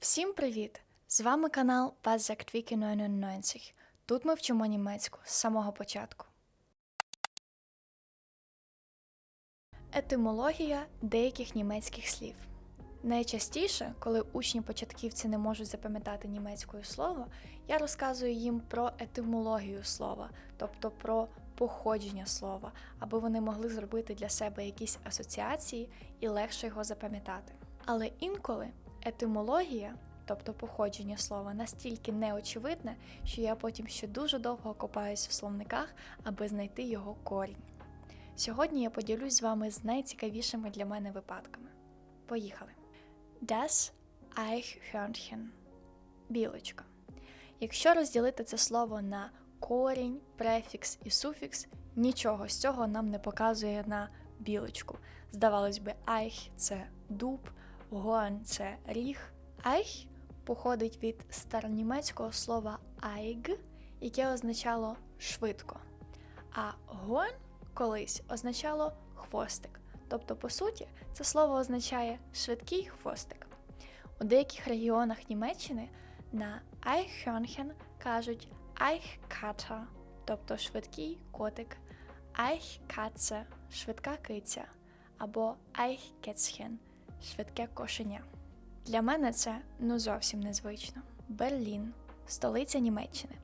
Всім привіт! З вами канал Пазактвіки 99. Тут ми вчимо німецьку з самого початку. Етимологія деяких німецьких слів. Найчастіше, коли учні-початківці не можуть запам'ятати німецькою слово, я розказую їм про етимологію слова, тобто про походження слова, аби вони могли зробити для себе якісь асоціації і легше його запам'ятати. Але інколи етимологія, тобто походження слова, настільки неочевидне, що я потім ще дуже довго копаюсь в словниках, аби знайти його корінь. Сьогодні я поділюсь з вами з найцікавішими для мене випадками. Поїхали. Das Eichhörnchen – білочка. Якщо розділити це слово на корінь, префікс і суфікс, нічого з цього нам не показує на білочку. Здавалось би, Eich – це дуб, Горн – це ріг. Eich походить від старонімецького слова Eig, яке означало швидко. А Горн колись означало хвостик. Тобто, по суті, це слово означає швидкий хвостик. У деяких регіонах Німеччини на Eichhörnchen кажуть Eichkater, тобто швидкий котик, Eichkatze – швидка киця, або Eichkätzchen – швидке кошеня. Для мене це ну зовсім незвично. Берлін столиця Німеччини.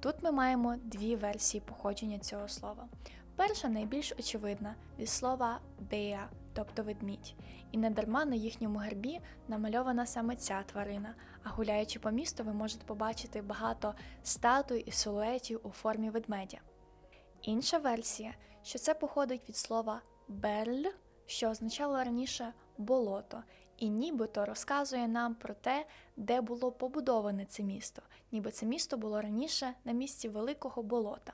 Тут ми маємо дві версії походження цього слова. Перша найбільш очевидна від слова беа, тобто ведмідь, і недарма на їхньому гербі намальована саме ця тварина. А гуляючи по місту, ви можете побачити багато статуй і силуетів у формі ведмедя. Інша версія, що це походить від слова берль, що означало раніше болото, і нібито розказує нам про те, де було побудоване це місто, ніби це місто було раніше на місці великого болота.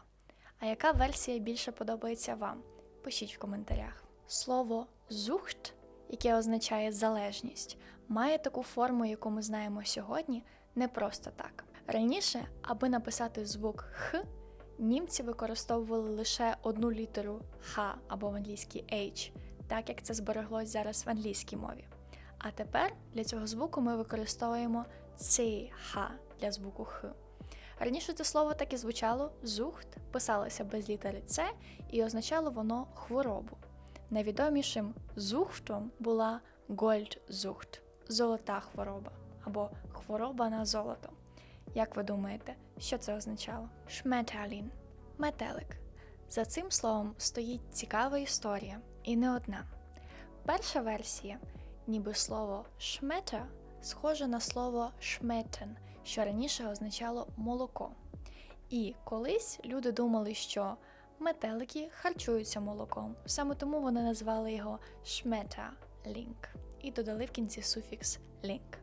А яка версія більше подобається вам? Пишіть в коментарях. Слово зухт, яке означає залежність, має таку форму, яку ми знаємо сьогодні, не просто так. Раніше, аби написати звук Х, німці використовували лише одну літеру Х або в англійській H, так як це збереглось зараз в англійській мові. А тепер для цього звуку ми використовуємо Х для звуку Х. Раніше це слово так і звучало зухт, писалося без літери С і означало воно хворобу. Найвідомішим зухтом була гольдзухт золота хвороба або хвороба на золото. Як ви думаєте, що це означало? Шметалін метелик. За цим словом стоїть цікава історія, і не одна. Перша версія, ніби слово шмета, схоже на слово шметен, що раніше означало молоко. І колись люди думали, що метелики харчуються молоком, саме тому вони назвали його шмета лінк і додали в кінці суфікс лінк.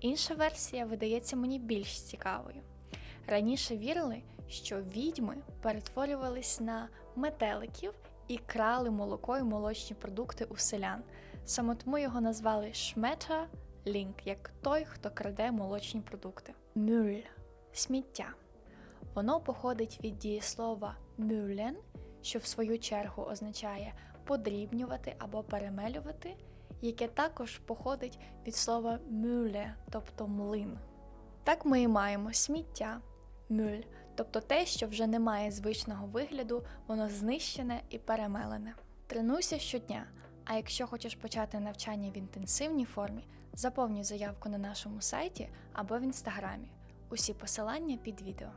Інша версія видається мені більш цікавою. Раніше вірили, що відьми перетворювались на метеликів і крали молоко і молочні продукти у селян. Саме тому його назвали Шмета Лінк, як той, хто краде молочні продукти. Мюль сміття. Воно походить від дієслова мюлен, що в свою чергу означає подрібнювати або перемелювати, яке також походить від слова мюле, тобто млин. Так ми і маємо сміття, мюль, тобто те, що вже не має звичного вигляду, воно знищене і перемелене. Тренуйся щодня. А якщо хочеш почати навчання в інтенсивній формі, заповнюй заявку на нашому сайті або в інстаграмі. Усі посилання під відео.